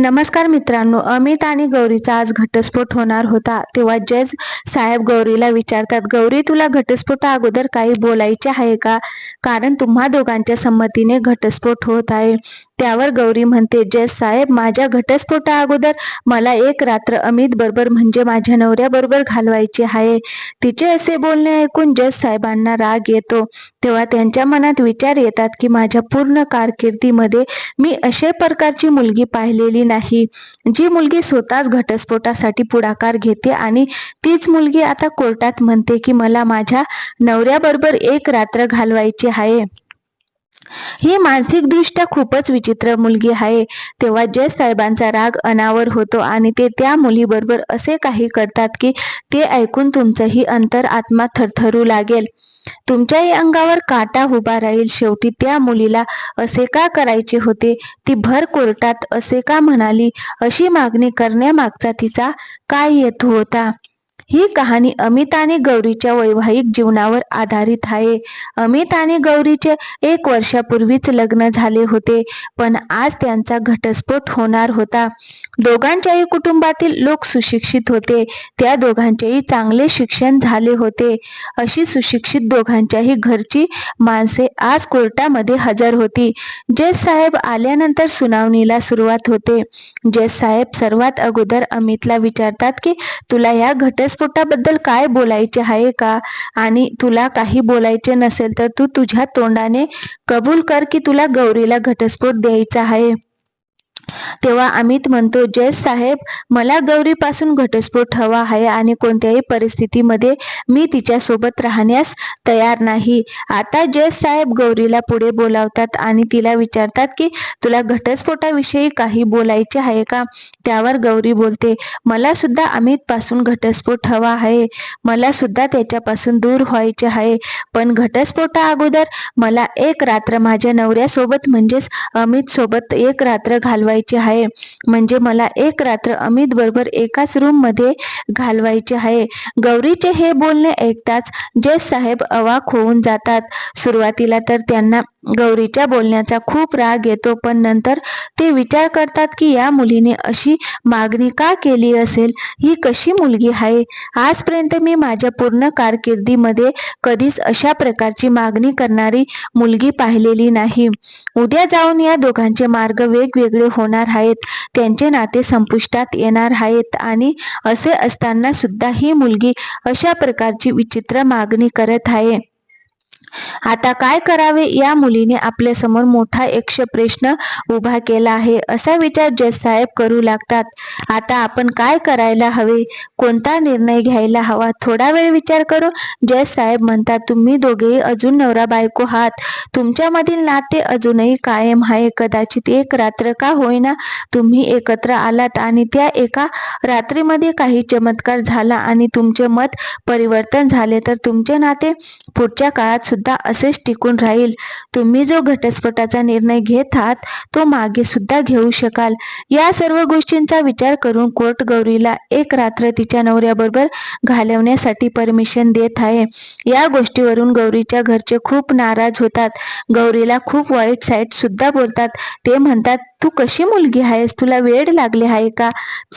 नमस्कार मित्रांनो अमित आणि गौरीचा आज घटस्फोट होणार होता. तेव्हा जज साहेब गौरीला विचारतात गौरी तुला घटस्फोटा अगोदर काही बोलायचे आहे का? कारण तुम्हा दोघांच्या संमतीने घटस्फोट होत आहे. त्यावर गौरी म्हणते जज साहेब माझ्या घटस्फोटा अगोदर मला एक रात्र अमित बरोबर म्हणजे माझ्या नवऱ्याबरोबर घालवायची आहे. तिचे असे बोलणे ऐकून जज साहेबांना राग येतो. तेव्हा त्यांच्या मनात विचार येतात की माझ्या पूर्ण कारकिर्दीमध्ये मी अशा प्रकारची मुलगी पाहिलेली नाही. जी मुलगी स्वतःच घटस्फोटासाठी पुढाकार घेते आणि तीच मुलगी आता कोर्टात म्हणते की मला माझ्या नवऱ्याबरोबर एक रात्र घालवायची आहे. ही मानसिकदृष्ट्या खूपच विचित्र मुलगी आहे. तेव्हा जज साहेबांचा राग अनावर होतो आणि ते त्या मुलीबरोबर असे काही करतात की ते ऐकून तुमचंही अंतर आत्मा थरथरू लागेल. तुमच्याही अंगावर काटा उभा राहील. शेवटी त्या मुलीला असे का करायचे होते? ती भर कोर्टात असे का म्हणाली? अशी मागणी करण्यामागचा तिचा काय येतो होता? ही कहाणी अमित आणि गौरीच्या वैवाहिक जीवनावर आधारित आहे. अमित आणि गौरीचे एक वर्षापूर्वीच लग्न झाले होते पण आज त्यांचा घटस्फोट होणार होता. दोघांच्याही कुटुंबातील लोक सुशिक्षित होते त्या दोघांचेही चांगले शिक्षण झाले होते. अशी सुशिक्षित दोघांच्याही घरची माणसे आज कोर्टामध्ये हजर होती. जज साहेब आल्यानंतर सुनावणीला सुरुवात होते. जज साहेब सर्वात अगोदर अमितला विचारतात की तुला या घटस्फोटाबद्दल काय बोलायचे आहे का? आणि तुला काही बोलायचे नसेल तर तू तुझ्या तोंडाने कबूल कर की तुला गौरीला घटस्फोट द्यायचा आहे. तेव्हा अमित म्हणतो जय साहेब मला गौरीपासून घटस्फोट हवा आहे आणि कोणत्याही परिस्थितीमध्ये मी तिच्यासोबत राहण्यास तयार नाही. आता जय साहेब गौरीला पुढे बोलावतात आणि तिला विचारतात की तुला घटस्फोटाविषयी काही बोलायचे आहे का? त्यावर गौरी बोलते मला सुद्धा अमित पासून घटस्फोट हवा आहे. मला सुद्धा त्याच्यापासून दूर व्हायचे आहे. पण घटस्फोटा अगोदर मला एक रात्र माझ्या नवऱ्यासोबत म्हणजेच अमित सोबत एक रात्र घालवायची आहे. म्हणजे मला एक रात्र अमित बरोबर एकाच रूममध्ये घालवायचे आहे. गौरीचे हे बोलणे ऐकताच जस साहेब अवाक होऊन जातात. सुरुवातीला तर त्यांना गौरीच्या बोलण्याचा खूप राग येतो पण नंतर ते विचार करतात की या मुलीने अशी मागणी का केली असेल? ही कशी मुलगी आहे? आजपर्यंत मी माझ्या पूर्ण कारकिर्दीमध्ये कधीच अशा प्रकारची मागणी करणारी मुलगी पाहिलेली नाही. उद्या जाऊन या दोघांचे मार्ग वेगवेगळे होणार आहेत. त्यांचे नाते संपुष्टात येणार आहेत आणि असे असताना सुद्धा ही मुलगी अशा प्रकारची विचित्र मागणी करत आहे. आता काय करावे? या मुलीने आपल्यासमोर मोठा यक्ष प्रश्न उभा केला आहे. असा विचार जज साहेब करू लागतात. आता आपण काय करायला हवे? कोणता निर्णय घ्यायला हवा? थोडा वेळ विचार करू. जज साहेब म्हणतात तुम्ही दोघेही अजून नवरा बायको आहात. तुमच्यामधील नाते अजूनही कायम आहे. कदाचित एक रात्र का होईना तुम्ही एकत्र आलात आणि त्या एका रात्रीमध्ये काही चमत्कार झाला आणि तुमचे मत परिवर्तन झाले तर तुमचे नाते पुढच्या काळात सुद्धा असेच टिकून राहील. तुम्ही जो घटस्फोटाचा निर्णय घेत आहात तो मागे सुद्धा घेऊ शकाल. या सर्व गोष्टींचा विचार करून कोर्ट गौरीला एक रात्र तिच्या नवऱ्याबरोबर घालवण्यासाठी परमिशन देत आहे. या गोष्टीवरून गौरीच्या घरचे खूप नाराज होतात. गौरीला खूप वाईट साईट सुद्धा बोलतात. ते म्हणतात तू कशी मुलगी आहेस? तुला वेळ लागले आहे का?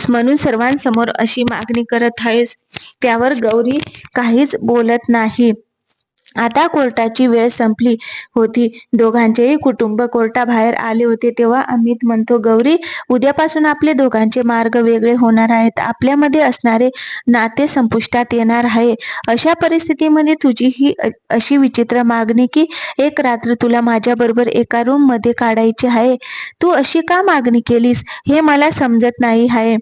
म्हणून सर्वांसमोर अशी मागणी करत आहेस. त्यावर गौरी काहीच बोलत नाही. आता कोर्टाची वेळ संपली होती. दोघांचेही कुटुंब कोर्टाबाहेर आले होते तेव्हा अमित म्हणतो गौरी उद्यापासून आपले दोघांचे मार्ग वेगळे होणार आहेत. आपल्यामध्ये असणारे नाते संपुष्टात येणार आहे. अशा परिस्थितीमध्ये तुझी ही अशी विचित्र मागणी की एक रात्र तुला माझ्या बरोबर एका रूममध्ये काढायची आहे? तू अशी का मागणी केलीस? हे मला समजत नाही आहे.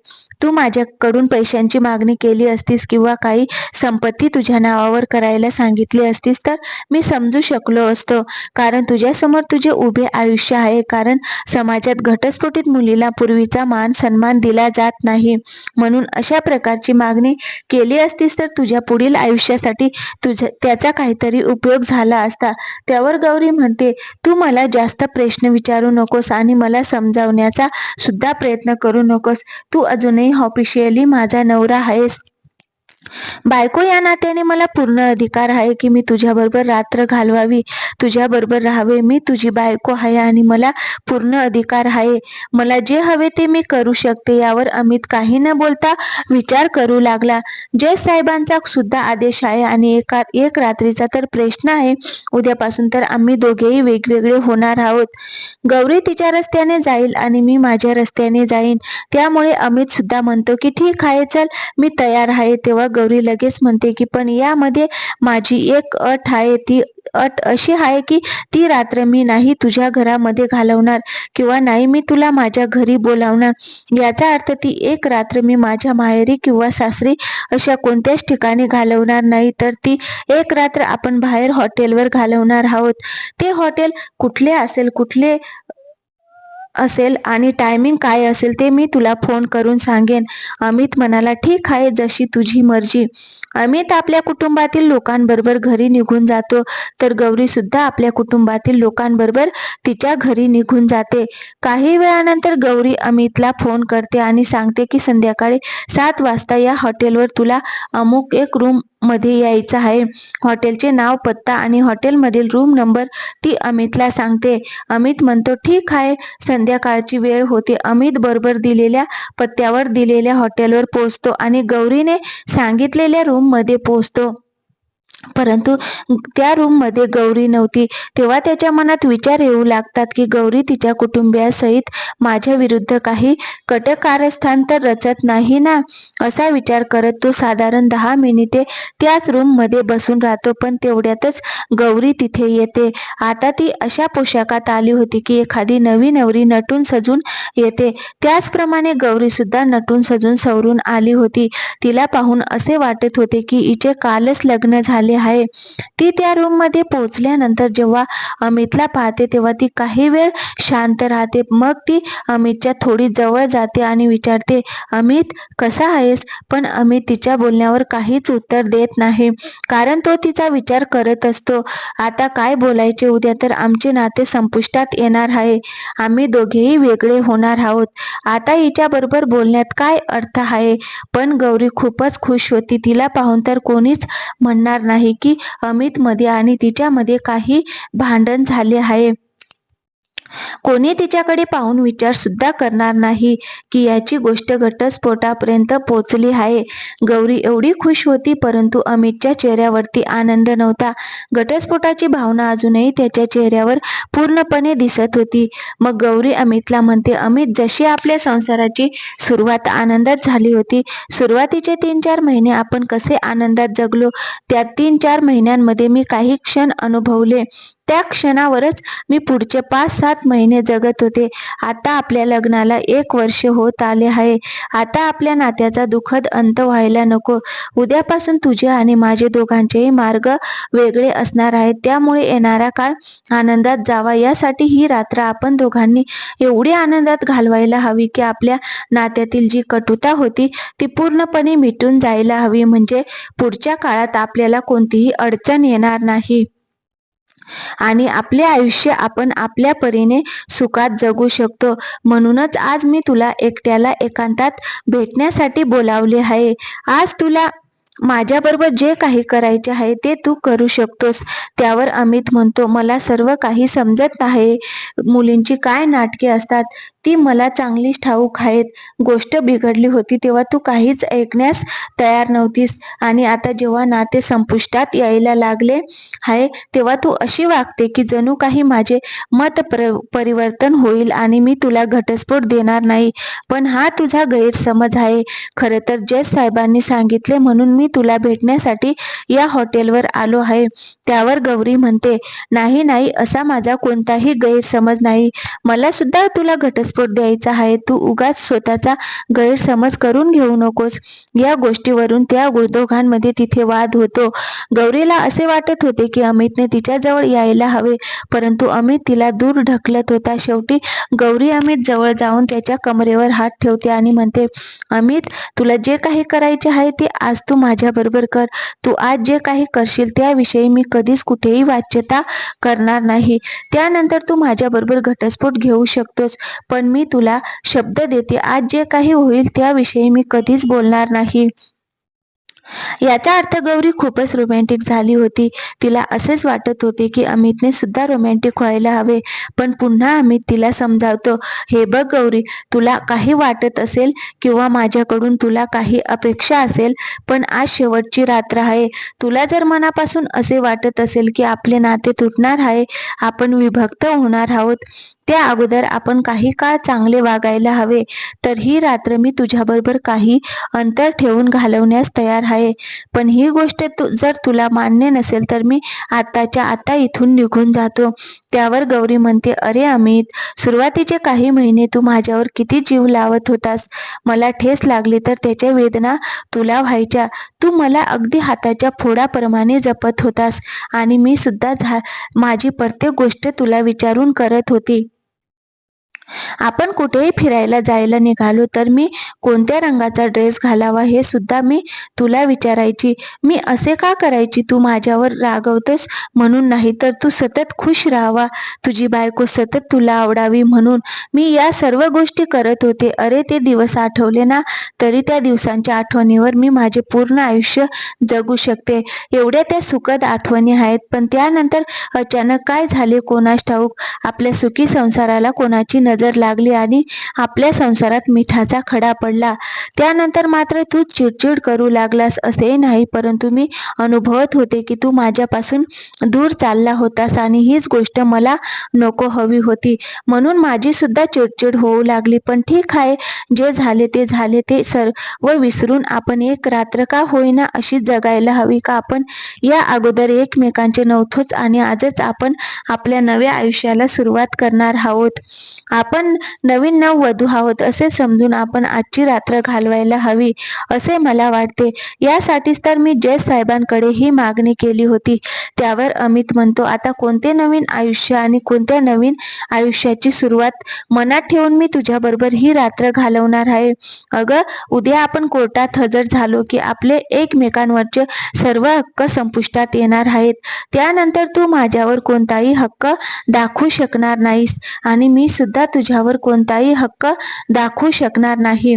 तू माझ्याकडून पैशांची मागणी केली असतीस किंवा काही संपत्ती तुझ्या नावावर करायला सांगितली असतीस? तर मी समजू शकलो असतो? कारण तुझ्यासमोर तुझे उभे आयुष्य आहे. कारण समाजात घटस्फोटित मुलीला पूर्वीचा मान सन्मान दिला जात नाही. म्हणून अशा प्रकारची मागणी केली असतीस तर तुझ्या पुढील आयुष्यासाठी तुझ्या त्याचा काहीतरी उपयोग झाला असता. त्यावर गौरी म्हणते तू मला जास्त प्रश्न विचारू नकोस आणि मला समजावण्याचा सुद्धा प्रयत्न करू नकोस. तू अजूनही ऑफिशियली माझा नवरा आहेस. बायको या नात्याने मला पूर्ण अधिकार आहे की मी तुझ्याबरोबर रात्र घालवावी तुझ्याबरोबर राहावे. मी तुझी बायको आहे आणि मला पूर्ण अधिकार आहे. मला जे हवे ते मी करू शकते यावर अमित काही न बोलता विचार करू लागला. जय साहेबांचा सुद्धा आदेश आहे आणि एका एक रात्रीचा तर प्रश्न आहे. उद्यापासून तर आम्ही दोघेही वेगवेगळे होणार आहोत. गौरी तिच्या रस्त्याने जाईल आणि मी माझ्या रस्त्याने जाईन. त्यामुळे अमित सुद्धा म्हणतो की ठीक आहे चल मी तयार आहे. तेव्हा गौरी लगेच म्हणते की पण यामध्ये माझी एक अट आहे ती अट अशी आहे की ती रात्र मी नाही तुझ्या घरामध्ये घालवणार किंवा नाही मी तुला माझ्या घरी बोलावणार. याचा अर्थ ती एक रात्र मी माझ्या माहेरी किंवा सासरी अशा कोणत्याच ठिकाणी घालवणार नाही तर ती एक रात्र आपण बाहेर हॉटेलवर घालवणार आहोत. ते हॉटेल कुठले असेल कुठले असेल आणि टायमिंग काय असेल ते मी तुला फोन करून सांगेन. अमित म्हणाला ठीक आहे जशी तुझी मर्जी. अमित आपल्या कुटुंबातील लोकांबरोबर घरी निघून जातो. तर गौरी सुद्धा आपल्या कुटुंबातील लोकांबरोबर तिच्या घरी निघून जाते. काही वेळानंतर गौरी अमितला फोन करते आणि सांगते की संध्याकाळी सात वाजता या हॉटेलवर तुला अमुक एक रूम मध्ये यायचं आहे. हॉटेलचे नाव पत्ता आणि हॉटेलमधील रूम नंबर ती अमितला सांगते. अमित म्हणतो ठीक आहे. संध्याकाळची वेळ होते. अमित बरोबर दिलेल्या पत्त्यावर दिलेल्या हॉटेलवर पोहोचतो आणि गौरीने सांगितलेल्या रूममध्ये पोहोचतो. परंतु त्या रूममध्ये गौरी नव्हती. तेव्हा त्याच्या मनात विचार येऊ लागतात की गौरी तिच्या कुटुंबियासहित माझ्या विरुद्ध काही कटकारस्थान तर रचत नाही ना? असा विचार करत तो साधारण दहा मिनिटे त्याच रूममध्ये बसून राहतो पण तेवढ्यातच गौरी तिथे येते. आता ती अशा पोशाखात आली होती की एखादी नवी नवरी नटून सजून येते. त्याचप्रमाणे गौरी सुद्धा नटून सजून सवरून आली होती. तिला पाहून असे वाटत होते की हिचे कालच लग्न झाले आहे. ती त्या रूममध्ये पोहोचल्यानंतर जेव्हा अमितला पाहते तेव्हा ती काही वेळ शांत राहते. मग ती अमितच्या थोडी जवळ जाते आणि विचारते अमित कसा आहेस? पण अमित तिच्या बोलण्यावर काहीच उत्तर देत नाही. कारण तो तिचा विचार करत असतो आता काय बोलायचे? उद्या तर आमचे नाते संपुष्टात येणार आहे. आम्ही दोघेही वेगळे होणार आहोत. आता हिच्या बरोबर बोलण्यात काय अर्थ आहे? पण गौरी खूपच खुश होती. तिला पाहून तर कोणीच म्हणणार नाही. की अमितमध्ये आणि तिच्यामध्ये काही भांडण झाले आहे. कोणी तिच्याकडे पाहून विचार सुद्धा करणार नाही की याची गोष्ट घटस्फोटापर्यंत पोचली आहे. गौरी एवढी खुश होती परंतु अमितच्या चेहऱ्यावरती आनंद नव्हता. घटस्फोटाची भावना अजूनही त्याच्या चेहऱ्यावर पूर्णपणे दिसत होती. मग गौरी अमितला म्हणते अमित जशी आपल्या संसाराची सुरुवात आनंदात झाली होती सुरुवातीचे तीन चार महिने आपण कसे आनंदात जगलो? त्या तीन चार महिन्यांमध्ये मी काही क्षण अनुभवले. त्या क्षणावरच मी पुढचे पाच सात महिने जगत होते. आता आपल्या लग्नाला एक वर्ष होत आले आहे. आता आपल्या नात्याचा दुःखद अंत व्हायला नको. उद्यापासून तुझे आणि माझे दोघांचेही मार्ग वेगळे असणार आहेत. त्यामुळे येणारा काळ आनंदात जावा. यासाठी ही रात्र आपण दोघांनी एवढी आनंदात घालवायला हवी की आपल्या नात्यातील जी कटुता होती ती पूर्णपणे मिटून जायला हवी. म्हणजे पुढच्या काळात आपल्याला कोणतीही अडचण येणार नाही. आणि आपले आयुष्य आपण आपल्या परीने सुखात जगू शकतो. म्हणूनच आज मी तुला एकट्याला एकांतात भेटण्यासाठी बोलावले आहे. आज तुला माझ्याबरोबर जे काही करायचे आहे ते तू करू शकतोस. त्यावर अमित म्हणतो मला सर्व काही समजत आहे. मुलींची काय नाटके असतात ती मला चांगलीच ठाऊक आहेत. गोष्ट बिघडली होती तेव्हा तू काहीच ऐकण्यास तयार नव्हतीस. आणि आता जेव्हा नाते संपुष्टात यायला लागले आहे तेव्हा तू अशी वागते की जणू काही माझे मत परिवर्तन होईल आणि मी तुला घटस्फोट देणार नाही. पण हा तुझा गैरसमज आहे. खरं तर जज साहेबांनी सांगितले म्हणून मी तुला भेटण्यासाठी या हॉटेलवर आलो आहे. त्यावर गौरी म्हणते नाही नाही असा माझा कोणताही गैरसमज नाही. मला सुद्धा तुला घटस्फोट द्यायचा आहे. तू उगाच स्वतःचा गैरसमज करून घेऊ नकोस. या गोष्टीवरून त्या दोघांमध्ये तिथे वाद होतो. गौरीला असे वाटत होते की अमितने तिच्याजवळ यायला हवे परंतु अमित तिला दूर ढकलत होता. शेवटी गौरी अमित जवळ जाऊन त्याच्या कमरेवर हात ठेवते आणि म्हणते अमित तुला जे काही करायचे आहे ते आज तू माझ्याबरोबर कर. तू आज जे काही करशील त्याविषयी मी कधीच कुठेही वाच्यता करणार नाही. त्यानंतर तू माझ्याबरोबर घटस्फोट घेऊ शकतोस पण मी तुला शब्द देते. आज जे काही होईल त्याविषयी मी कधीच बोलणार नाही. याचा अर्थ गौरी खूपच रोमॅन्टिक झाली होती. तिला असेच वाटत होते की अमितने सुद्धा रोमॅन्टिक व्हायला हवे पण पुन्हा अमित तिला समजावतो हे बघ गौरी तुला काही वाटत असेल किंवा माझ्याकडून तुला काही अपेक्षा असेल पण आज शेवटची रात्र आहे. तुला जर मनापासून असे वाटत असेल की आपले नाते तुटणार आहे आपण विभक्त होणार आहोत. त्या अगोदर आपण काही काळ चांगले वागायला हवे. तर ही रात्र मी तुझ्याबरोबर काही अंतर ठेवून घालवण्यास तयार आहे. पण ही गोष्ट तू जर तुला मान्य नसेल तर मी आताच्या आता इथून निघून जातो. त्यावर गौरी म्हणते अरे अमित सुरुवातीचे काही महिने तू माझ्यावर किती जीव लावत होतास. मला ठेस लागली तर त्याच्या वेदना तुला व्हायच्या. तू मला अगदी हाताच्या फोडाप्रमाणे जपत होतास. आणि मी सुद्धा झा माझी प्रत्येक गोष्ट तुला विचारून करत होती. आपण कुठेही फिरायला जायला निघालो तर मी कोणत्या रंगाचा ड्रेस घालावा हे सुद्धा मी तुला विचारायची. मी असे का करायची? तू माझ्यावर रागवतोस म्हणून नाही तर तू सतत खुश राहावा. तुझी बायको सतत तुला आवडावी म्हणून मी या सर्व गोष्टी करत होते. अरे ते दिवस आठवले ना? तरी त्या दिवसांच्या आठवणीवर मी माझे पूर्ण आयुष्य जगू शकते. एवढ्या त्या सुखद आठवणी आहेत पण त्यानंतर अचानक काय झाले कोणास ठाऊक? आपल्या सुखी संसाराला कोणाची नजर लागली आणि आपल्या संसारात मिठाचा खडा पडला त्यानंतर मात्र तू चिडचिड करू लागलास असे नाही परंतु मी अनुभवत होते की तू माझ्यापासून दूर चालला होतास आणि हीच गोष्ट मला नको हवी होती. म्हणून माझी सुद्धा चिडचिड होऊ लागली. पण ठीक आहे जे झाले ते झाले ते सर्व विसरून आपण एक रात्र का होईना अशी जगायला हवी का? आपण या अगोदर एकमेकांचे नव्हतोच आणि आजच आपण आपल्या नव्या आयुष्याला सुरुवात करणार आहोत. आपण नवीन नव वधू आहोत असे समजून आपण आजची रात्र घालवायला हवी असे मला वाटते. यासाठीच तर मी जय साहेबांकडे ही मागणी केली होती. त्यावर अमित म्हणतो आता कोणते नवीन आयुष्य आणि कोणत्या नवीन आयुष्याची सुरुवात? मनात ठेवून मी तुझ्याबरोबर ही रात्र घालवणार आहे. अगं उद्या आपण कोर्टात हजर झालो की आपले एकमेकांवरचे सर्व हक्क संपुष्टात येणार आहेत. त्यानंतर तू माझ्यावर कोणताही हक्क दाखवू शकणार नाहीस आणि मी सुद्धा तुझ्यावर कोणताही हक्क दाखवू शकणार नाही.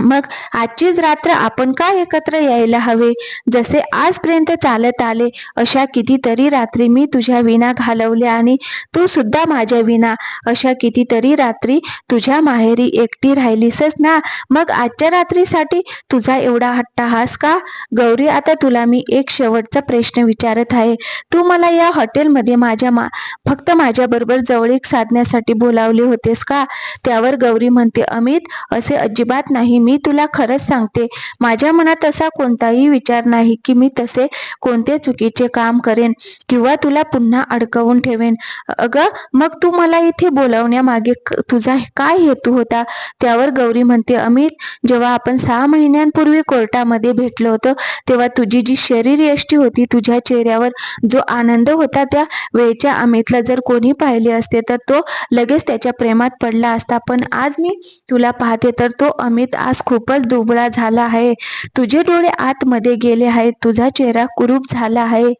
मग आजचीच रात्र आपण का एकत्र यायला हवे? जसे आजपर्यंत चालत आले अशा कितीतरी रात्री मी तुझ्या विना घालवल्या आणि तू सुद्धा माझ्या विना अशा कितीतरी रात्री तुझ्या माहेरी एकटी राहिलीसच ना? मग आजच्या रात्रीसाठी तुझा एवढा हट्टाहास का? गौरी आता तुला मी एक शेवटचा प्रश्न विचारत आहे. तू मला या हॉटेलमध्ये माझ्या मा फक्त माझ्याबरोबर जवळीक साधण्यासाठी बोलावले होतेस का? त्यावर गौरी म्हणते अमित असे अजिबात नाही. मी मी तुला खरंच सांगते माझ्या मनात असा कोणताही विचार नाही की मी तसे कोणते चुकीचे काम करेन किंवा तुला पुन्हा अडकवून ठेवेन. अगं मग तू मला इथे बोलावण्यामागे तुझा काय हेतू होता? त्यावर गौरी म्हणते अमित जेव्हा आपण सहा महिन्यांपूर्वी कोर्टामध्ये भेटलो होतो तेव्हा तुझी जी शरीर यष्टी होती तुझ्या चेहऱ्यावर जो आनंद होता त्या वेळच्या अमितला जर कोणी पाहिले असते तर तो लगेच त्याच्या प्रेमात पडला असता. पण आज मी तुला पाहते तर तो अमित आज खूपच दुबळा झाला आहे. तुझे डोळे आतमध्ये गेले आहेत तुझा चेहरा कुरूप झाला आहे.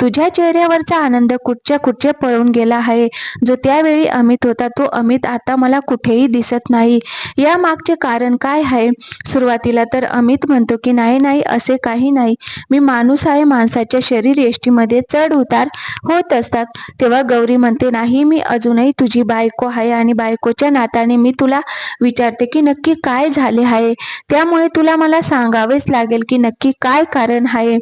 तुझ्या चेहऱ्यावरचा आनंद कुठच्या कुठच्या पळून गेला आहे? जो त्यावेळी अमित होता तो अमित आता मला कुठेही दिसत नाही. या मागचे कारण काय आहे? सुरुवातीला तर अमित म्हणतो की नाही नाही असे काही नाही. मी माणूस आहे. माणसाच्या शरीर यष्टीमध्ये चढ उतार होत असतात. तेव्हा गौरी म्हणते नाही मी अजूनही तुझी बायको आहे आणि बायकोच्या नात्याने मी तुला विचारते की नक्की काय झाले आहे? त्यामुळे तुला मला सांगावेच लागेल की नक्की काय कारण आहे?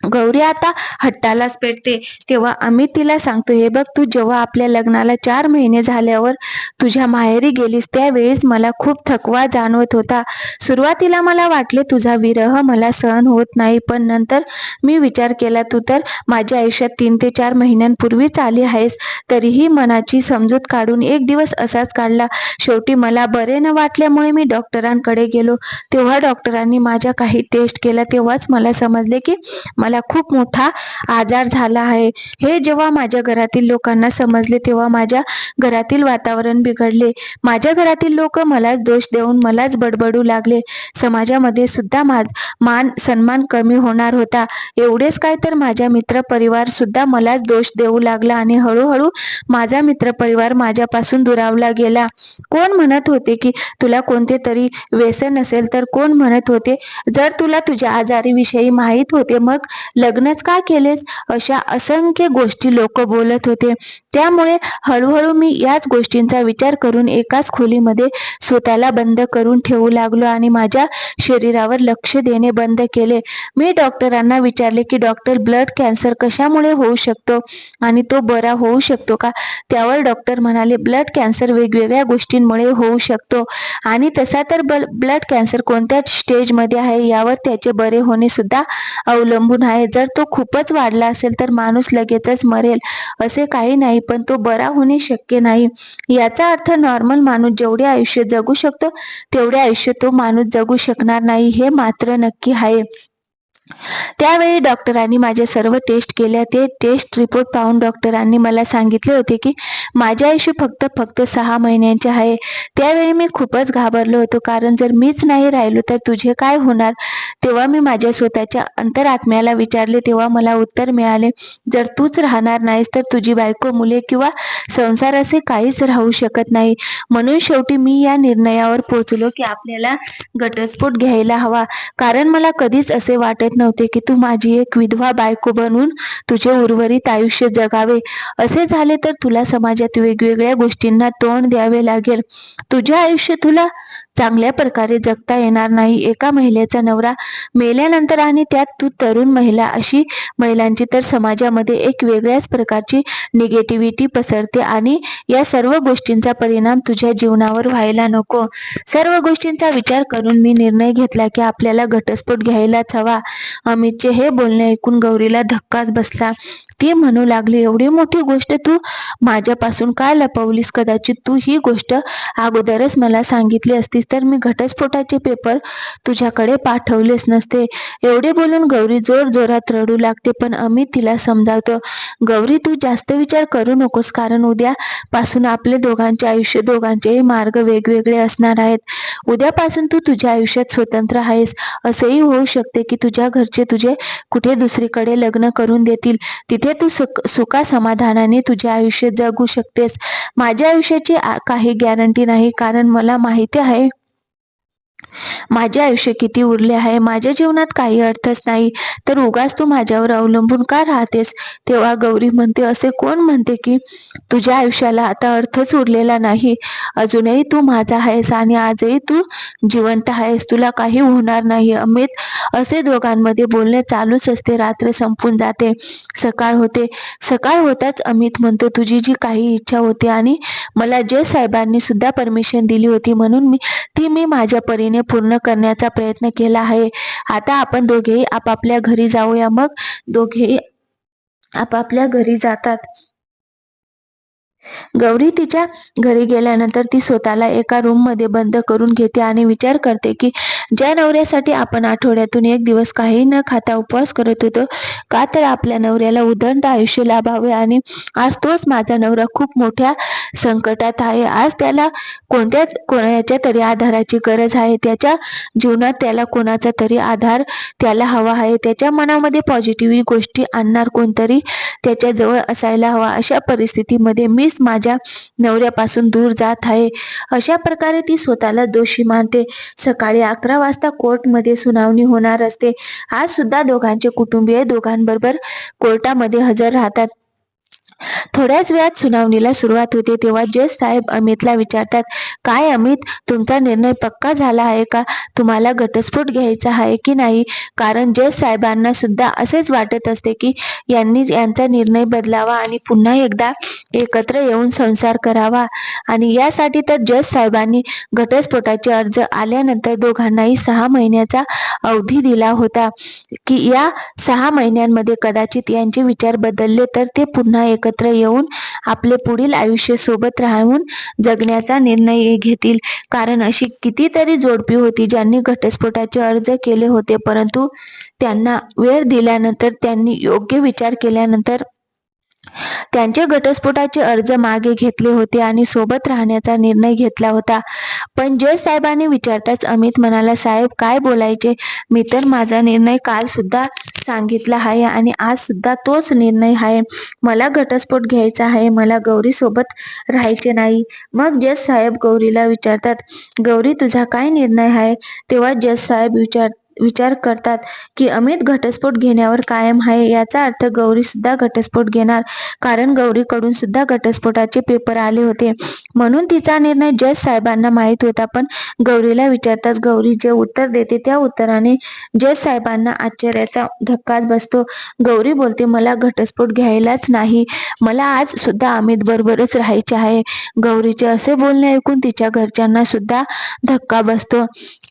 गौरी आता हट्टालाच पेटते. तेव्हा आम्ही तिला सांगतो हे बघ तू जेव्हा आपल्या लग्नाला चार महिने झाल्यावर तुझ्या माहेरी गेलीस त्यावेळेस मला खूप थकवा जाणवत होता. सुरुवातीला मला वाटले तुझा विरह मला सहन होत नाही पण नंतर मी विचार केला तू तर माझ्या आयुष्यात तीन ते चार महिन्यांपूर्वीच आली आहेस तरीही मनाची समजूत काढून एक दिवस असाच काढला. शेवटी मला बरे न वाटल्यामुळे मी डॉक्टरांकडे गेलो. तेव्हा डॉक्टरांनी माझ्या काही टेस्ट केल्या तेव्हाच मला समजले की मला खूप मोठा आजार झाला आहे. हे जेव्हा माझ्या घरातील लोकांना समजले तेव्हा माझ्या घरातील वातावरण बिघडले. माझ्या घरातील लोक मलाच दोष देऊन मलाच बडबडू लागले. समाजामध्ये सुद्धा माझ मान सन्मान कमी होणार होता. एवढेच काय तर माझ्या मित्र परिवार सुद्धा मलाच दोष देऊ लागला आणि हळूहळू माझा मित्र परिवार माझ्यापासून दुरावला गेला. कोण म्हणत होते की तुला कोणते तरी व्यसन असेल तर कोण म्हणत होते जर तुला तुझ्या आजारीविषयी माहीत होते मग लग्नच का केलेस? अशा असंख्य गोष्टी लोक बोलत होते. त्यामुळे हळूहळू मी याच गोष्टींचा विचार करून एकाच खोलीमध्ये स्वतःला बंद करून ठेवू लागलो आणि माझ्या शरीरावर लक्ष देणे बंद केले. मी डॉक्टरांना विचारले की डॉक्टर ब्लड कॅन्सर कशामुळे होऊ शकतो? आणि तो बरा होऊ शकतो का? त्यावर डॉक्टर म्हणाले ब्लड कॅन्सर वेगवेगळ्या गोष्टींमुळे होऊ शकतो. आणि तसा तर ब्लड कॅन्सर कोणत्या स्टेजमध्ये आहे? यावर त्याचे बरे होणे सुद्धा अवलंबून आहे. जर तो खूपच वाढला असेल तर माणूस लगेचच मरेल असे काही नाही पण तो बरा होणे शक्य नाही. याचा अर्थ नॉर्मल माणूस जेवढे आयुष्य जगू शकतो तेवढे आयुष्य तो माणूस जगू शकणार नाही हे मात्र नक्की आहे. त्यावेळी डॉक्टरांनी माझे सर्व टेस्ट केल्या. ते टेस्ट रिपोर्ट पाहून डॉक्टरांनी मला सांगितले होते की माझे आयुष्य फक्त फक्त सहा महिन्यांचे आहे. त्यावेळी मी खूपच घाबरलो होतो. कारण जर मीच नाही राहिलो तर तुझे काय होणार? तेव्हा मी माझ्या स्वतःच्या अंतरात्म्याला विचारले. तेव्हा मला उत्तर मिळाले जर तूच राहणार नाहीस तर तुझी बायको मुले किंवा संसार असे काहीच राहू शकत नाही. म्हणून शेवटी मी या निर्णयावर पोचलो की आपल्याला घटस्फोट घ्यायला हवा. कारण मला कधीच असे वाटत नव्हते की तू माझी एक विधवा बायको बनून तुझे उर्वरित आयुष्य जगावे. असे झाले तर तुला समाजात वेगवेगळ्या गोष्टींना तोंड द्यावे लागेल. तुझे आयुष्य तुला चांगल्या प्रकारे जगता येणार नाही. एका महिलेचा नवरा मेल्यानंतर आणि त्यात तू तरुण महिला अशी महिलांची तर समाजामध्ये एक वेगळ्याच प्रकारची निगेटिव्हिटी पसरते आणि या सर्व गोष्टींचा परिणाम तुझ्या जीवनावर व्हायला नको. सर्व गोष्टींचा विचार करून मी निर्णय घेतला की आपल्याला घटस्फोट घ्यायलाच हवा. अमितचे हे बोलणे ऐकून गौरीला धक्काच बसला. ती म्हणू लागली एवढी मोठी गोष्ट तू माझ्यापासून काय लपवलीस? कदाचित तू ही गोष्ट अगोदरच मला सांगितली असतीस. तर मी घटस्फोटाचे पेपर तुझ्याकडे पाठवलेच नसते. एवढे बोलून गौरी जोर जोरात रडू लागते पण अमित तिला समजावतो गौरी तू जास्त विचार करू नकोस कारण उद्यापासून आपले दोघांचे आयुष्य दोघांचेही मार्ग वेगवेगळे असणार आहेत. उद्यापासून तू तुझ्या आयुष्यात स्वतंत्र आहेस. असेही होऊ शकते की तुझ्या घरचे तुझे कुठे दुसरीकडे लग्न करून देतील. तिथे तू सुखा समाधानाने तुझे आयुष्य जगू शकतेस. माझ्या आयुष्याची काही गॅरंटी नाही कारण मला माहिती आहे माझे आयुष्य किती उरले आहे? माझ्या जीवनात काही अर्थच नाही. तर उगाच तू माझ्यावर अवलंबून का राहतेस? तेव्हा गौरी म्हणते असे कोण म्हणते की तुझ्या आयुष्याला आता अर्थच उरलेला नाही. अजूनही तू माझा आहेस आणि आजही तू जिवंत आहेस. तुला काही होणार नाही. अमित असे दोघांमध्ये बोलणे चालूच असते. रात्र संपून जाते. सकाळ होते. सकाळ होताच अमित म्हणतो तुझी जी काही इच्छा होती आणि मला जय साहेबांनी सुद्धा परमिशन दिली होती म्हणून मी ती मी माझ्या परीने पूर्ण करण्याचा प्रयत्न केला आहे. आता आपण दोघेही आपापल्या घरी जाऊया. मग दोघेही आपापल्या घरी जातात. गौरी तिच्या घरी गेल्यानंतर ती स्वतःला एका रूममध्ये बंद करून घेते आणि विचार करते की ज्या नवऱ्यासाठी आपण आठवड्यातून एक दिवस काही न खाता उपवास करत होतो का तर आपल्या नवऱ्याला उदंड आयुष्य लाभावे आणि आज तोच माझा नवरा खूप मोठ्या संकटात आहे. आज त्याला कोणत्या कोणाच्या तरी आधाराची गरज आहे? त्याच्या जीवनात त्याला कोणाचा तरी आधार त्याला हवा आहे? त्याच्या मनामध्ये पॉझिटिव्ह गोष्टी आणणार कोणतरी त्याच्याजवळ असायला हवा? अशा परिस्थितीमध्ये मीच माझ्या नवऱ्यापासून दूर जात आहे. अशा प्रकारे ती स्वतःला दोषी मानते. सकाळी अकरा वाजता कोर्टमध्ये सुनावणी होणार असते. आज सुद्धा दोघांचे कुटुंबीय दोघांबरोबर कोर्टामध्ये हजर राहतात. थोड्याच वेळात सुनावणीला सुरुवात होते तेव्हा जज साहेब अमितला विचारतात काय अमित तुमचा निर्णय पक्का झाला आहे का? तुम्हाला घटस्फोट घ्यायचा आहे की नाही? कारण जज साहेबांना सुद्धा असेच वाटत असते की यांनी यांचा निर्णय बदलावा आणि पुन्हा एकदा एकत्र येऊन संसार करावा. आणि यासाठी तर जज साहेबांनी घटस्फोटाचे अर्ज आल्यानंतर दोघांनाही सहा महिन्याचा अवधी दिला होता. की या सहा महिन्यांमध्ये कदाचित यांचे विचार बदलले तर ते पुन्हा एक एकत्र येऊन आपले पुढील आयुष्य सोबत राहून जगण्याचा निर्णय घेतील. कारण अशी कितीतरी जोडपी होती ज्यांनी घटस्फोटाचे अर्ज केले होते परंतु त्यांना वेळ दिल्यानंतर त्यांनी योग्य विचार केल्यानंतर त्यांचे घटस्फोटाचे अर्ज मागे घेतले होते आणि सोबत राहण्याचा निर्णय घेतला होता. पण जज साहेबांनी विचारताच अमित म्हणाला साहेब काय बोलायचे? मी तर माझा निर्णय काल सुद्धा सांगितला आहे आणि आज सुद्धा तोच निर्णय आहे. मला घटस्फोट घ्यायचा आहे मला गौरी सोबत राहायचे नाही. मग जज साहेब गौरीला विचारतात गौरी तुझा काय निर्णय आहे? तेव्हा जज साहेब विचार विचार करतात की अमित घटस्फोट घेण्यावर कायम आहे याचा अर्थ गौरी सुद्धा घटस्फोट घेणार. कारण गौरीकडून सुद्धा घटस्फोटाचे पेपर आले होते. म्हणून तिचा निर्णय जज साहेबांना माहीत होता. पण गौरीला विचारताच गौरी जे उत्तर देते त्या उत्तराने जज साहेबांना आश्चर्याचा धक्काच बसतो. गौरी बोलते मला घटस्फोट घ्यायलाच नाही. मला आज सुद्धा अमित बरोबरच राहायचे आहे. गौरीचे असे बोलणे ऐकून तिच्या घरच्यांना सुद्धा धक्का बसतो.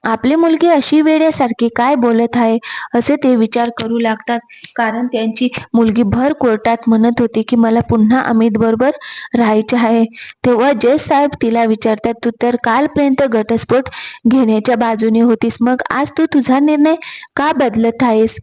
आपली मुलगी अशी वेळेसारखी काय बोलत आहे असे ते विचार करू लागतात. कारण त्यांची मुलगी भर कोर्टात म्हणत होती की मला पुन्हा अमित बरोबर राहायचे आहे. तेव्हा जज साहेब तिला विचारतात तू तर कालपर्यंत घटस्फोट घेण्याच्या बाजूने होतीस. मग आज तू तुझा निर्णय का बदलत आहेस?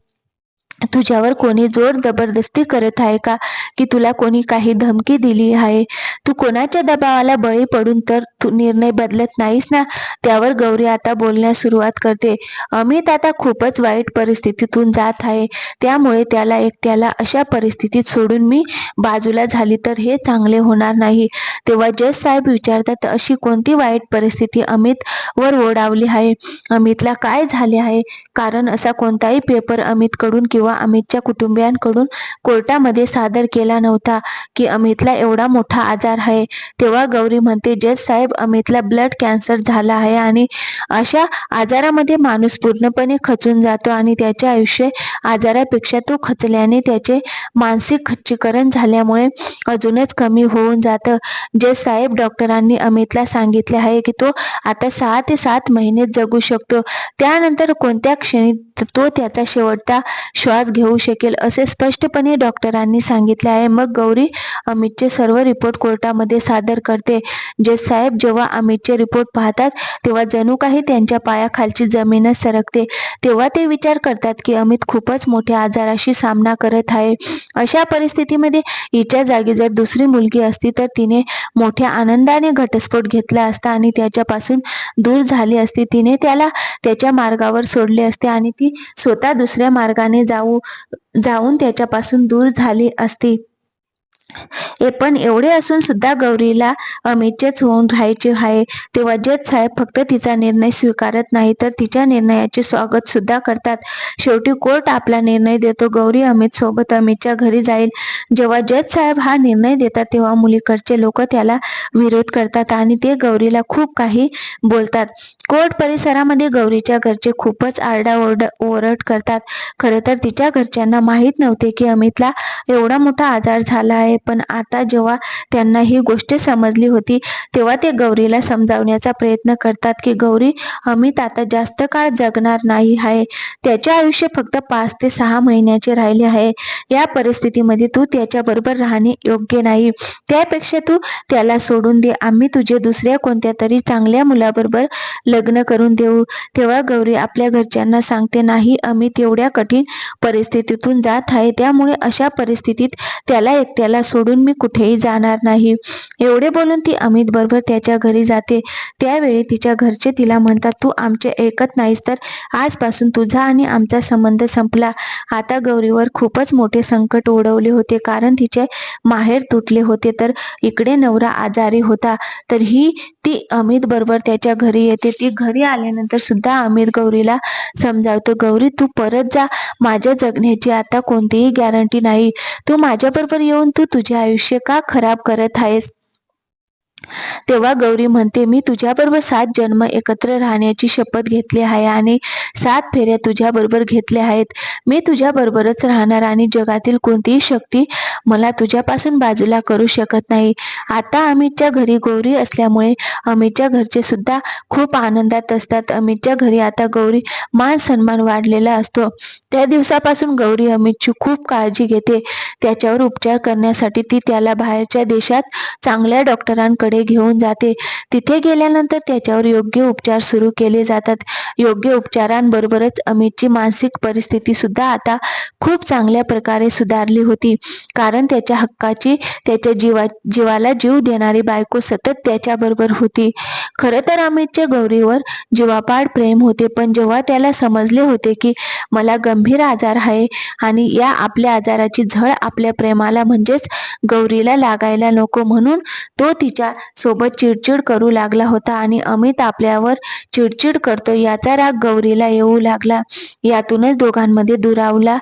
तुझ्यावर कोणी जोर जबरदस्ती करत आहे का? की तुला कोणी काही धमकी दिली आहे? तू कोणाच्या दबावाला बळी पडून तर तू निर्णय बदलत नाहीस ना? त्यावर गौरी आता बोलण्यास सुरुवात करते. अमित आता खूपच वाईट परिस्थितीतून जात आहे. त्यामुळे त्याला एकट्याला अशा परिस्थितीत सोडून मी बाजूला झाली तर हे चांगले होणार नाही. तेव्हा जज साहेब विचारतात अशी कोणती वाईट परिस्थिती अमित वर ओढावली आहे? अमितला काय झाले आहे? कारण असा कोणताही पेपर अमितकडून किंवा अमितच्या कुटुंबियांकडून कोर्टामध्ये सादर केला नव्हता की अमितला एवढा मोठा आजार आहे. तेव्हा गौरी म्हणते जज साहेब अमितला ब्लड कॅन्सर झाला आहे आणि अशा आजारामध्ये माणूस पूर्णपणे खचून जातो आणि त्याचे आयुष्य आजारापेक्षा तो खचल्याने त्याचे मानसिक खच्चीकरण झाल्यामुळे अजूनच कमी होऊन जातं. जज साहेब डॉक्टरांनी अमितला सांगितले आहे की तो आता सहा ते सात महिने जगू शकतो. त्यानंतर कोणत्या क्षणी तो त्याचा शेवटचा श्वास घेऊ शकेल असे स्पष्टपणे डॉक्टरांनी सांगितले आहे. मग गौरी अमितचे सर्व रिपोर्ट कोर्टामध्ये सादर करते. जज साहेब जेव्हा अमितचे रिपोर्ट पाहतात तेव्हा जणू काही त्यांच्या पायाखालची जमीनच सरकते. तेव्हा ते विचार करतात की अमित खूपच मोठ्या आजाराशी सामना करत आहे. अशा परिस्थितीमध्ये हिच्या जागी जर दुसरी मुलगी असती तर तिने मोठ्या आनंदाने घटस्फोट घेतला असता आणि त्याच्यापासून दूर झाली असती. तिने त्याला त्याच्या मार्गावर सोडले असते आणि ती स्वतः दुसऱ्या मार्गाने जाऊ जाऊन त्याच्यापासून दूर झाली असती. हे पण एवढे असून सुद्धा गौरीला अमितचेच होऊन राहायचे आहे. तेव्हा जज साहेब फक्त तिचा निर्णय स्वीकारत नाही तर तिच्या निर्णयाचे स्वागत सुद्धा करतात. शेवटी कोर्ट आपला निर्णय देतो. गौरी अमित सोबत अमितच्या घरी जाईल. जेव्हा जज साहेब हा निर्णय देतात तेव्हा मुलीकडचे लोक त्याला विरोध करतात आणि ते गौरीला खूप काही बोलतात. कोर्ट परिसरामध्ये गौरीच्या घरचे खूपच आरडाओरड ओरड करतात. खरं तर तिच्या घरच्यांना माहीत नव्हते की अमितला एवढा मोठा आजार झाला आहे. पण आता जेव्हा त्यांना ही गोष्ट समजली होती तेव्हा ते गौरीला समजावण्याचा प्रयत्न करतात की गौरी अमित आता जास्त काळ जगणार नाही आहे. त्याचे आयुष्य फक्त पाच ते सहा महिन्याचे राहिले आहे. या परिस्थितीमध्ये तू त्याच्याबरोबर राहणे योग्य नाही. त्यापेक्षा तू त्याला सोडून दे. आम्ही तुझे दुसऱ्या कोणत्या तरी चांगल्या मुलाबरोबर लग्न करून देऊ. तेव्हा गौरी आपल्या घरच्यांना सांगते नाही अमित एवढ्या कठीण परिस्थितीतून जात आहे. त्यामुळे अशा परिस्थितीत त्याला एकट्याला सोडून मी कुठेही जाणार नाही. एवढे बोलून ती अमित बरोबर त्याच्या घरी जाते. त्यावेळी तिच्या घरचे तिला म्हणतात तू आमचे ऐकत नाहीस तर आजपासून तुझा आणि आमचा संबंध संपला. आता गौरीवर खूपच मोठे संकट ओढवले होते. कारण तिचे माहेर तुटले होते तर इकडे नवरा आजारी होता. तर ही ती अमित बरोबर त्याच्या घरी येते. ती घरी आल्यानंतर सुद्धा अमित गौरीला समजावतो गौरी तू परत जा. माझ्या जगण्याची आता कोणतीही गॅरंटी नाही. तू माझ्याबरोबर येऊन तू तुझे आयुष्य का खराब करत आहेस? तेव्हा गौरी म्हणते मी तुझ्याबरोबर सात जन्म एकत्र राहण्याची शपथ घेतली आहे आणि सात फेऱ्या तुझ्याबरोबर घेतल्या आहेत. मी तुझ्याबरोबरच राहणार आणि जगातील कोणतीही शक्ती मला तुझ्यापासून बाजूला करू शकत नाही. आता अमितच्या घरी गौरी असल्यामुळे अमितच्या घरचे सुद्धा खूप आनंदात असतात. अमितच्या घरी आता गौरी मान सन्मान वाढलेला असतो. त्या दिवसापासून गौरी अमितची खूप काळजी घेते. त्याच्यावर उपचार करण्यासाठी ती त्याला बाहेरच्या देशात चांगल्या डॉक्टरांकडे घेऊन जाते. तिथे गेल्यानंतर त्याच्यावर योग्य उपचार सुरू केले जातात. योग्य उपचारांबरोबरच अमितची मानसिक परिस्थिती सुद्धा आता खूप चांगल्या प्रकारे सुधारली होती. कारण त्याच्या हक्काची त्याच्या जीवा जीवाला जीव देणारी बायको सतत त्याच्याबरोबर होती. खरं तर अमितच्या गौरीवर जीवापाड प्रेम होते पण जेव्हा त्याला समजले होते की मला गंभीर आजार आहे आणि या आपल्या आजाराची झळ आपल्या प्रेमाला म्हणजेच गौरीला लागायला नको म्हणून तो तिच्या सोबत चिडचिड करू लागला होता आणि अमित आपल्यावर चिडचिड करतो याचा राग गौरीला येऊ लागला. यातूनच दोघांमध्ये दुरावला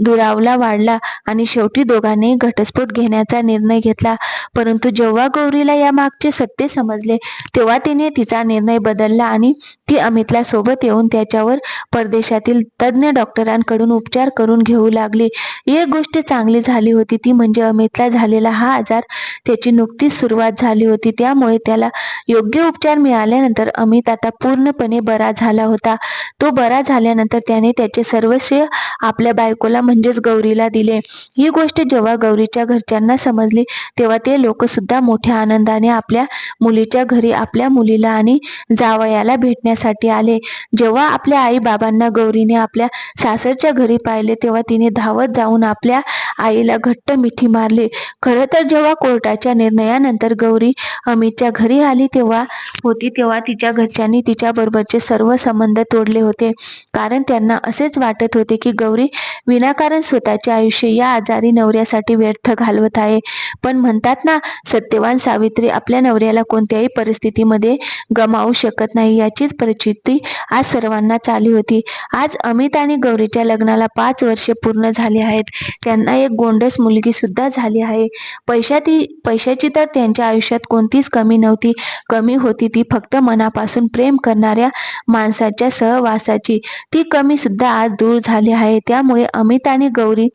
दुरावला वाढला आणि शेवटी दोघांनी घटस्फोट घेण्याचा निर्णय घेतला. परंतु जेव्हा गौरीला या मागचे सत्य समजले तेव्हा तिने तिचा निर्णय बदलला आणि ती अमितला सोबत येऊन त्याच्यावर परदेशातील तज्ज्ञ डॉक्टरांकडून उपचार करून घेऊ लागली. एक गोष्ट चांगली झाली होती ती म्हणजे अमितला झालेला हा आजार. त्याची नुकतीच सुरुवात झाली होती. त्यामुळे त्याला योग्य उपचार मिळाल्यानंतर अमित आता पूर्णपणे बरा झाला होता. तो बरा झाल्यानंतर त्याने त्याचे सर्वस्व आपल्या बायकोला म्हणजेच गौरीला दिले. ही गोष्ट जेव्हा गौरीच्या घरच्यांना समजली तेव्हा ते लोक सुद्धा मोठ्या आनंदाने आपल्या मुलीच्या घरी आपल्या मुलीला आणि जावयाला भेटण्यासाठी आले. जेव्हा आपल्या आई बाबांना गौरीने आपल्या सासरच्या घरी पाहिले तेव्हा तिने धावत जाऊन आपल्या आईला घट्ट मिठी मारली. खरं तर जेव्हा कोर्टाच्या निर्णयानंतर गौरी अमितच्या घरी आली तेव्हा होती तेव्हा तिच्या घरच्यांनी तिच्याबरोबरचे सर्व संबंध तोडले होते. कारण त्यांना असेच वाटत होते की गौरी विनाकारण स्वतःचे आयुष्य या आजारी नवऱ्यासाठी व्यर्थ घालवत आहे. पण म्हणतात ना सत्यवान सावित्री आपल्या नवऱ्याला कोणत्याही परिस्थितीमध्ये गमावू शकत नाही याचीच परिस्थिती आज सर्वांनाच आली होती. आज अमित आणि गौरीच्या लग्नाला पाच वर्षे पूर्ण झाली आहेत. त्यांना एक गोंडस मुलगी सुद्धा झाली आहे. पैशाती पैशाची तर त्यांच्या आयुष्यात कोण कोणतीच कमी नव्हती. कमी होती ती फक्त मनापासून प्रेम करणाऱ्या माणसाच्या सहवासाची. ती कमी सुद्धा आज दूर झाली आहे. त्यामुळे अमित आणि गौरी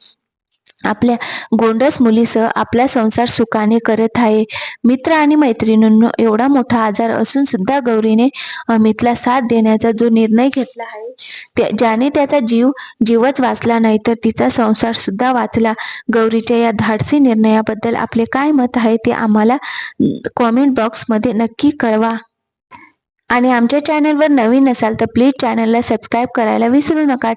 आपल्या गोंडस मुलीसह आपला संसार सुखाने करत आहे. मित्र आणि मैत्रिणींनो एवढा मोठा आजार असून सुद्धा गौरीने अमितला साथ देण्याचा जो निर्णय घेतला आहे त्या ज्याने त्याचा जीव जीवच वाचला नाही तर तिचा संसार सुद्धा वाचला. गौरीच्या या धाडसी निर्णयाबद्दल आपले काय मत आहे ते आम्हाला कॉमेंट बॉक्समध्ये नक्की कळवा. आणि आमच्या चॅनलवर नवीन असाल तर प्लीज चॅनलला सबस्क्राईब करायला विसरू नका.